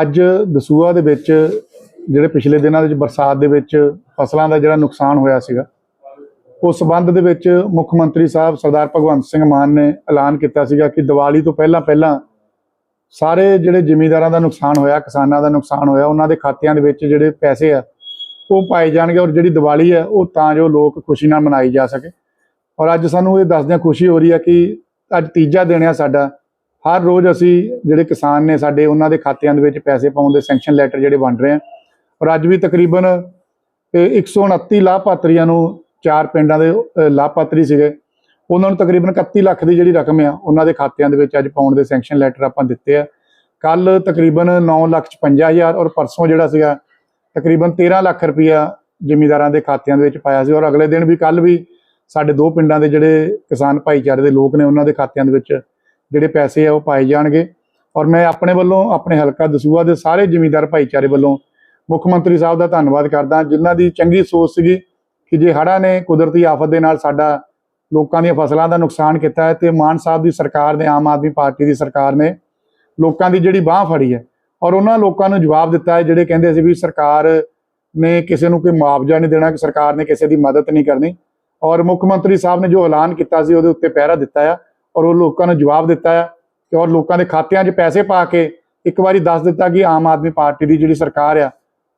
ਅੱਜ ਦਸੂਆ ਦੇ ਵਿੱਚ ਜਿਹੜੇ ਪਿਛਲੇ ਦਿਨਾਂ ਦੇ ਵਿੱਚ ਬਰਸਾਤ ਦੇ ਵਿੱਚ ਫਸਲਾਂ ਦਾ ਜਿਹੜਾ ਨੁਕਸਾਨ ਹੋਇਆ ਸੀਗਾ ਉਸ ਸਬੰਧ ਦੇ ਵਿੱਚ ਮੁੱਖ ਮੰਤਰੀ ਸਾਹਿਬ ਸਰਦਾਰ ਭਗਵੰਤ ਸਿੰਘ ਮਾਨ ਨੇ ਐਲਾਨ ਕੀਤਾ ਸੀਗਾ ਕਿ ਦੀਵਾਲੀ ਤੋਂ ਪਹਿਲਾਂ ਪਹਿਲਾਂ ਸਾਰੇ ਜਿਹੜੇ ਜ਼ਿਮੀਂਦਾਰਾਂ ਦਾ ਨੁਕਸਾਨ ਹੋਇਆ, ਕਿਸਾਨਾਂ ਦਾ ਨੁਕਸਾਨ ਹੋਇਆ, ਉਹਨਾਂ ਦੇ ਖਾਤਿਆਂ ਦੇ ਵਿੱਚ ਜਿਹੜੇ ਪੈਸੇ ਆ, ਉਹ ਪਾਏ ਜਾਣਗੇ ਔਰ ਜਿਹੜੀ ਦੀਵਾਲੀ ਹੈ ਉਹ ਤਾਂ ਜੋ ਲੋਕ ਖੁਸ਼ੀ ਨਾਲ ਮਨਾਈ ਜਾ ਸਕੇ। ਔਰ ਅੱਜ ਸਾਨੂੰ ਇਹ ਦੱਸਦਿਆਂ ਖੁਸ਼ੀ ਹੋ ਰਹੀ ਹੈ ਕਿ ਅੱਜ ਤੀਜਾ ਦਿਨ ਹੈ ਸਾਡਾ ਹਰ ਰੋਜ਼ ਅਸੀਂ ਜਿਹੜੇ ਕਿਸਾਨ ਨੇ ਸਾਡੇ ਉਹਨਾਂ ਦੇ ਖਾਤਿਆਂ ਦੇ ਵਿੱਚ ਪੈਸੇ ਪਾਉਣ ਦੇ ਸੈਂਕਸ਼ਨ ਲੈਟਰ ਜਿਹੜੇ ਵੰਡ ਰਹੇ ਆ। ਔਰ ਅੱਜ ਵੀ ਤਕਰੀਬਨ, ਇਹ 129 ਲਾਭਪਾਤਰੀਆਂ ਨੂੰ ਚਾਰ ਪਿੰਡਾਂ ਦੇ ਲਾਭਪਾਤਰੀ ਸੀਗੇ। ਉਹਨਾਂ ਨੂੰ ਤਕਰੀਬਨ 31 ਲੱਖ ਦੀ ਜਿਹੜੀ ਰਕਮ ਆ, ਉਹਨਾਂ ਦੇ ਖਾਤਿਆਂ ਦੇ ਵਿੱਚ ਅੱਜ ਪਾਉਣ ਦੇ ਸੈਂਕਸ਼ਨ ਲੈਟਰ ਆਪਾਂ ਦਿੱਤੇ ਆ। ਕੱਲ ਤਕਰੀਬਨ 9 ਲੱਖ 55 ਹਜ਼ਾਰ ਔਰ ਪਰਸੋਂ ਜਿਹੜਾ ਸੀਗਾ, ਤਕਰੀਬਨ 13 ਲੱਖ ਰੁਪਇਆ ਜ਼ਿਮੀਂਦਾਰਾਂ ਦੇ ਖਾਤਿਆਂ ਦੇ ਵਿੱਚ ਪਾਇਆ ਸੀ। ਔਰ ਅਗਲੇ ਦਿਨ ਵੀ ਕੱਲ ਵੀ ਸਾਡੇ ਦੋ ਪਿੰਡਾਂ ਦੇ ਜਿਹੜੇ ਕਿਸਾਨ ਭਾਈਚਾਰੇ ਦੇ ਲੋਕ ਨੇ, ਉਹਨਾਂ ਦੇ ਖਾਤਿਆਂ ਦੇ ਵਿੱਚ ਜਿਹੜੇ ਪੈਸੇ ਆ ਉਹ ਪਾਏ ਜਾਣਗੇ। ਔਰ ਮੈਂ ਆਪਣੇ ਵੱਲੋਂ, ਆਪਣੇ ਹਲਕਾ ਦਸੂਆ ਦੇ ਸਾਰੇ ਜ਼ਿਮੀਂਦਾਰ ਭਾਈਚਾਰੇ ਵੱਲੋਂ ਮੁੱਖ ਮੰਤਰੀ ਸਾਹਿਬ ਦਾ ਧੰਨਵਾਦ ਕਰਦਾ। ਜਿਨ੍ਹਾਂ ਦੀ ਚੰਗੀ ਸੋਚ ਸੀਗੀ ਕਿ ਜੇ ਹੜ੍ਹਾਂ ਨੇ ਕੁਦਰਤੀ ਆਫਤ ਦੇ ਨਾਲ ਸਾਡਾ ਲੋਕਾਂ ਦੀਆਂ ਫਸਲਾਂ ਦਾ ਨੁਕਸਾਨ ਕੀਤਾ ਹੈ, ਤੇ ਮਾਨ ਸਾਹਿਬ ਦੀ ਸਰਕਾਰ ਨੇ, ਆਮ ਆਦਮੀ ਪਾਰਟੀ ਦੀ ਸਰਕਾਰ ਨੇ ਲੋਕਾਂ ਦੀ ਜਿਹੜੀ ਬਾਹ ਫੜੀ ਹੈ ਔਰ ਉਹਨਾਂ ਲੋਕਾਂ ਨੂੰ ਜਵਾਬ ਦਿੱਤਾ ਹੈ, ਜਿਹੜੇ ਕਹਿੰਦੇ ਸੀ ਵੀ ਸਰਕਾਰ ਨੇ ਕਿਸੇ ਨੂੰ ਕੋਈ ਮੁਆਵਜ਼ਾ ਨਹੀਂ ਦੇਣਾ, ਕਿ ਸਰਕਾਰ ਨੇ ਕਿਸੇ ਦੀ ਮਦਦ ਨਹੀਂ ਕਰਨੀ। ਔਰ ਮੁੱਖ ਮੰਤਰੀ ਸਾਹਿਬ ਨੇ ਜੋ ਐਲਾਨ ਕੀਤਾ ਸੀ, ਉਹਦੇ ਉੱਤੇ ਪਹਿਰਾ ਦਿੱਤਾ ਆ। ਔਰ ਉਹ ਲੋਕਾਂ ਨੂੰ ਜਵਾਬ ਦਿੱਤਾ ਹੈ ਕਿ ਔਰ ਲੋਕਾਂ ਦੇ ਖਾਤਿਆਂ 'ਚ ਪੈਸੇ ਪਾ ਕੇ ਇੱਕ ਵਾਰੀ ਦੱਸ ਦਿੱਤਾ ਕਿ ਆਮ ਆਦਮੀ ਪਾਰਟੀ ਦੀ ਜਿਹੜੀ ਸਰਕਾਰ ਆ,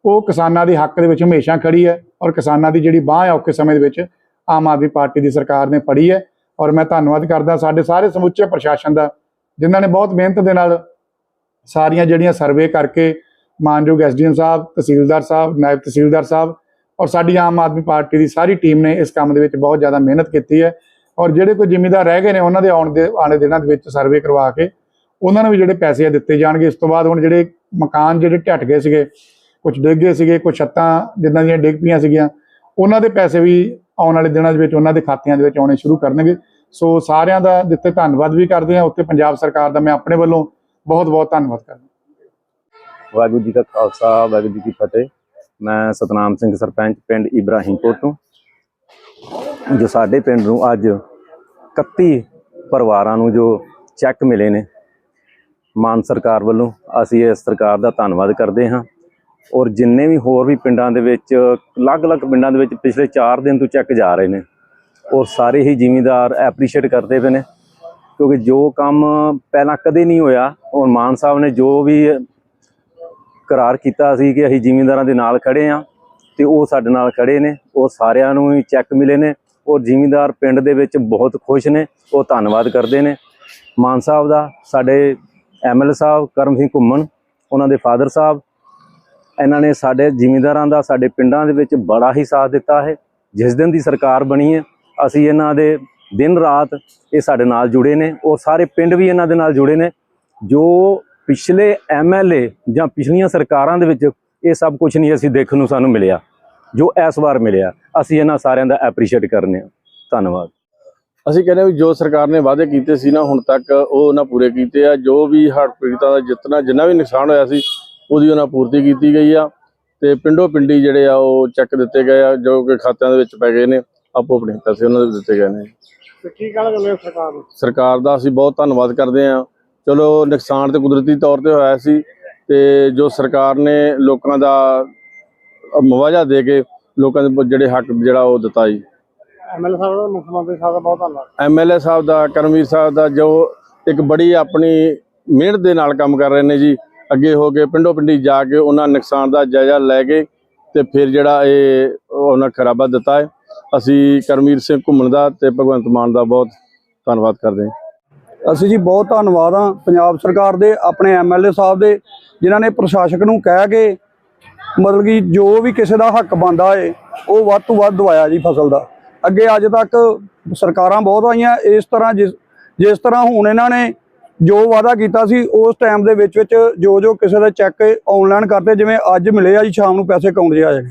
ਉਹ ਕਿਸਾਨਾਂ ਦੇ ਹੱਕ ਦੇ ਵਿੱਚ ਹਮੇਸ਼ਾ ਖੜੀ ਹੈ ਔਰ ਕਿਸਾਨਾਂ ਦੀ ਜਿਹੜੀ ਬਾਹ ਹੈ ਔਖੇ ਸਮੇਂ ਦੇ ਵਿੱਚ ਆਮ ਆਦਮੀ ਪਾਰਟੀ ਦੀ ਸਰਕਾਰ ਨੇ ਫੜੀ ਹੈ ਔਰ ਮੈਂ ਧੰਨਵਾਦ ਕਰਦਾ ਸਾਡੇ ਸਾਰੇ ਸਮੁੱਚੇ ਪ੍ਰਸ਼ਾਸਨ ਦਾ, ਜਿਨ੍ਹਾਂ ਨੇ ਬਹੁਤ ਮਿਹਨਤ ਦੇ ਨਾਲ ਸਾਰੀਆਂ ਜਿਹੜੀਆਂ ਸਰਵੇ ਕਰਕੇ ਮਾਨਯੋਗ ਐਸਡੀਐਮ ਸਾਹਿਬ, ਤਹਿਸੀਲਦਾਰ ਸਾਹਿਬ, ਨਾਇਬ ਤਹਿਸੀਲਦਾਰ ਸਾਹਿਬ ਔਰ ਸਾਡੀ ਆਮ ਆਦਮੀ ਪਾਰਟੀ ਦੀ ਸਾਰੀ ਟੀਮ ਨੇ ਇਸ ਕੰਮ ਦੇ ਵਿੱਚ ਬਹੁਤ ਜ਼ਿਆਦਾ ਮਿਹਨਤ ਕੀਤੀ ਹੈ। ਔਰ ਜਿਹੜੇ ਕੋਈ ਜ਼ਿਮੀਦਾਰ ਰਹਿ ਗਏ ਨੇ ਉਹਨਾਂ ਦੇ ਆਉਣ ਦੇ ਆਣੇ ਦਿਨਾਂ ਦੇ ਵਿੱਚ ਸਰਵੇ ਕਰਵਾ ਕੇ ਉਹਨਾਂ ਨੂੰ ਵੀ ਜਿਹੜੇ ਪੈਸੇ ਆ ਦਿੱਤੇ ਜਾਣਗੇ। ਇਸ ਤੋਂ ਬਾਅਦ ਹੁਣ ਜਿਹੜੇ ਮਕਾਨ ਜਿਹੜੇ ਢੱਟ ਗਏ ਸੀਗੇ ਕੁਝ ਡਿੱਗ ਗਏ ਸੀਗੇ ਕੁਝ ਛੱਤਾਂ ਜਿੱਦਾਂ ਦੀਆਂ ਡਿੱਗ ਪਈਆਂ ਸੀਗੀਆਂ, ਉਹਨਾਂ ਦੇ ਪੈਸੇ ਵੀ ਆਉਣ ਵਾਲੇ ਦਿਨਾਂ ਦੇ ਵਿੱਚ ਉਹਨਾਂ ਦੇ ਖਾਤਿਆਂ ਦੇ ਵਿੱਚ ਆਉਣੇ ਸ਼ੁਰੂ ਕਰਨਗੇ। ਸੋ ਸਾਰਿਆਂ ਦਾ ਦਿੱਤੇ ਧੰਨਵਾਦ ਵੀ ਕਰਦੇ ਹਾਂ। ਉੱਤੇ ਪੰਜਾਬ ਸਰਕਾਰ ਦਾ ਮੈਂ ਆਪਣੇ ਵੱਲੋਂ ਬਹੁਤ ਬਹੁਤ ਧੰਨਵਾਦ ਕਰਦਾ ਵਾਹਿਗੁਰੂ ਜੀ ਕਾ ਖਾਲਸਾ, ਵਾਹਿਗੁਰੂ ਜੀ ਕੀ ਫਤਿਹ। ਮੈਂ ਸਤਨਾਮ ਸਿੰਘ ਸਰਪੰਚ ਪਿੰਡ ਇਬਰਾਹੀਮਪੁਰ ਤੋਂ। ਜੋ ਸਾਡੇ ਪਿੰਡ ਨੂੰ ਅੱਜ 31 ਪਰਿਵਾਰਾਂ ਨੂੰ ਜੋ ਚੈੱਕ ਮਿਲੇ ਨੇ, ਮਾਨ ਸਰਕਾਰ ਵੱਲੋਂ ਅਸੀਂ ਇਸ ਸਰਕਾਰ ਦਾ ਧੰਨਵਾਦ ਕਰਦੇ ਹਾਂ ਔਰ ਜਿੰਨੇ ਵੀ ਹੋਰ ਵੀ ਪਿੰਡਾਂ ਦੇ ਵਿੱਚ, ਅਲੱਗ-ਅਲੱਗ ਪਿੰਡਾਂ ਦੇ ਵਿੱਚ ਪਿਛਲੇ 4 ਦਿਨ ਤੋਂ ਚੈੱਕ ਜਾ ਰਹੇ ਨੇ ਔਰ ਸਾਰੇ ਹੀ ਜ਼ਿਮੀਂਦਾਰ ਐਪਰੀਸ਼ੀਏਟ ਕਰਦੇ ਪਏ ਨੇ ਕਿਉਂਕਿ ਜੋ ਕੰਮ ਪਹਿਲਾਂ ਕਦੇ ਨਹੀਂ ਹੋਇਆ ਔਰ ਮਾਨ ਸਾਹਿਬ ਨੇ ਜੋ ਵੀ ਕਰਾਰ ਕੀਤਾ ਸੀ ਕਿ ਅਸੀਂ ਜ਼ਿਮੀਂਦਾਰਾਂ ਦੇ ਨਾਲ ਖੜੇ ਆ ਤੇ ਉਹ ਸਾਡੇ ਨਾਲ ਖੜੇ ਨੇ ਉਹ ਸਾਰਿਆਂ ਨੂੰ ਹੀ ਚੈੱਕ ਮਿਲੇ ਨੇ ਔਰ ਜ਼ਿਮੀਂਦਾਰ ਪਿੰਡ ਦੇ ਵਿੱਚ ਬਹੁਤ ਖੁਸ਼ ਨੇ, ਉਹ ਧੰਨਵਾਦ ਕਰਦੇ ਨੇ। ਮਾਨ ਸਾਹਿਬ ਦਾ, ਸਾਡੇ ਐਮਐਲ ਸਾਹਿਬ, ਕਰਮ ਸਿੰਘ ਘੁੰਮਣ, ਉਹਨਾਂ ਦੇ ਫਾਦਰ ਸਾਹਿਬ, ਇਹਨਾਂ ਨੇ ਸਾਡੇ ਜ਼ਿਮੀਂਦਾਰਾਂ ਦਾ, ਸਾਡੇ ਪਿੰਡਾਂ ਦੇ ਵਿੱਚ ਬੜਾ ਹੀ ਸਾਥ ਦਿੱਤਾ ਹੈ। ਜਿਸ ਦਿਨ ਦੀ ਸਰਕਾਰ ਬਣੀ ਹੈ, ਅਸੀਂ ਇਹਨਾਂ ਦੇ ਦਿਨ ਰਾਤ ਇਹ ਸਾਡੇ ਨਾਲ ਜੁੜੇ ਨੇ, ਉਹ ਸਾਰੇ ਪਿੰਡ ਵੀ ਇਹਨਾਂ ਦੇ ਨਾਲ ਜੁੜੇ ਨੇ। ਜੋ ਪਿਛਲੇ ਐਮਐਲਏ ਜਾਂ ਪਿਛਲੀਆਂ ਸਰਕਾਰਾਂ ਦੇ ਵਿੱਚ ਇਹ ਸਭ ਕੁਝ ਨਹੀਂ ਅਸੀਂ ਦੇਖਣ ਨੂੰ ਸਾਨੂੰ ਮਿਲਿਆ। ਜੋ ਇਸ ਵਾਰ ਮਿਲਿਆ ਅਸੀਂ ਇਹਨਾਂ ਸਾਰਿਆਂ ਦਾ ਐਪਰੀਸ਼ੀਏਟ ਕਰਨੇ ਆ ਧੰਨਵਾਦ। ਅਸੀਂ ਕਹਿੰਦੇ ਵੀ ਜੋ ਸਰਕਾਰ ਨੇ ਵਾਅਦੇ ਕੀਤੇ ਸੀ ਨਾ ਹੁਣ ਤੱਕ ਉਹ ਉਹਨਾਂ ਪੂਰੇ ਕੀਤੇ ਆ। ਜੋ ਵੀ ਹੜ੍ਹ ਪੀੜਤਾਂ ਦਾ ਜਿਤਨਾ ਜਿੰਨਾ ਵੀ ਨੁਕਸਾਨ ਹੋਇਆ ਸੀ ਉਹਦੀ ਉਹਨਾਂ ਪੂਰਤੀ ਕੀਤੀ ਗਈ ਆ। ਤੇ ਪਿੰਡੋ ਪਿੰਡੀ ਜਿਹੜੇ ਆ ਉਹ ਚੈੱਕ ਦਿੱਤੇ ਗਏ ਆ ਜੋ ਕਿ ਖਾਤਿਆਂ ਦੇ ਵਿੱਚ ਪੈ ਗਏ ਨੇ ਆਪੋ ਆਪਣੇ ਪੈਸੇ ਉਹਨਾਂ ਦੇ ਦਿੱਤੇ ਗਏ ਨੇ। ਤੇ ਕੀ ਕਹਿਣਾ ਚਾਹੁੰਦੇ ਹੋ ਸਰਕਾਰ ਨੂੰ? ਸਰਕਾਰ ਦਾ ਅਸੀਂ ਬਹੁਤ ਧੰਨਵਾਦ ਕਰਦੇ ਆ ਚਲੋ ਨੁਕਸਾਨ ਤੇ ਕੁਦਰਤੀ ਤੌਰ ਤੇ ਹੋਇਆ ਸੀ ਤੇ ਜੋ ਸਰਕਾਰ ਨੇ ਲੋਕਾਂ ਦਾ ਮੁਆਵਜ਼ਾ ਦੇ ਕੇ ਲੋਕਾਂ ਦੇ ਜਿਹੜੇ ਹੱਕ ਜਿਹੜਾ ਉਹ ਦਿੱਤਾ ਜੀ। ਐਮਐਲਏ ਸਾਹਿਬ ਦਾ ਮੁੱਖ ਮੰਤਰੀ ਸਾਹਿਬ ਦਾ ਬਹੁਤ ਧੰਨਵਾਦ। ਐਮਐਲਏ ਸਾਹਿਬ ਦਾ ਕਰਮਵੀਰ ਸਾਹਿਬ ਦਾ ਜੋ ਇੱਕ ਬੜੀ ਆਪਣੀ ਮਿਹਨਤ ਦੇ ਨਾਲ ਕੰਮ ਕਰ ਰਹੇ ਨੇ ਜੀ। ਅੱਗੇ ਹੋ ਕੇ ਪਿੰਡੋ ਪਿੰਡੀ ਜਾ ਕੇ ਉਹਨਾਂ ਨੁਕਸਾਨ ਦਾ ਜਾਇਜ਼ਾ ਲੈ ਕੇ ਤੇ ਫਿਰ ਜਿਹੜਾ ਇਹ ਉਹਨਾਂ ਖਰਾਬਾ ਦਿੱਤਾ ਹੈ। ਅਸੀਂ ਕਰਮਵੀਰ ਸਿੰਘ ਘੁੰਮਣ ਦਾ ਤੇ ਭਗਵੰਤ ਮਾਨ ਦਾ ਬਹੁਤ ਧੰਨਵਾਦ ਕਰਦੇ ਹਾਂ। ਅਸੀਂ ਜੀ ਬਹੁਤ ਧੰਨਵਾਦ ਹਾਂ ਪੰਜਾਬ ਸਰਕਾਰ ਦੇ ਆਪਣੇ ਐਮਐਲਏ ਸਾਹਿਬ ਦੇ ਜਿਨ੍ਹਾਂ ਨੇ ਪ੍ਰਸ਼ਾਸਕ ਨੂੰ ਕਹਿ ਕੇ ਮਤਲਬ ਕਿ ਜੋ ਵੀ ਕਿਸੇ ਦਾ ਹੱਕ ਬਣਦਾ ਏ, ਉਹ ਵੱਧ ਤੋਂ ਵੱਧ ਦਵਾਇਆ ਜੀ ਫਸਲ ਦਾ। ਅੱਗੇ ਅੱਜ ਤੱਕ ਸਰਕਾਰਾਂ ਬਹੁਤ ਆਈਆਂ, ਇਸ ਤਰ੍ਹਾਂ ਜਿਸ ਜਿਸ ਤਰ੍ਹਾਂ ਹੁਣ ਇਹਨਾਂ ਨੇ ਜੋ ਵਾਅਦਾ ਕੀਤਾ ਸੀ, ਉਸ ਟਾਈਮ ਦੇ ਵਿੱਚ ਵਿੱਚ ਜੋ ਜੋ ਕਿਸੇ ਦਾ ਚੈੱਕ ਆਨਲਾਈਨ ਕਰਦੇ ਜਿਵੇਂ ਅੱਜ ਮਿਲੇ ਆ ਜੀ, ਸ਼ਾਮ ਨੂੰ ਪੈਸੇ ਅਕਾਊਂਟ 'ਚ ਆ ਜਾਣੇ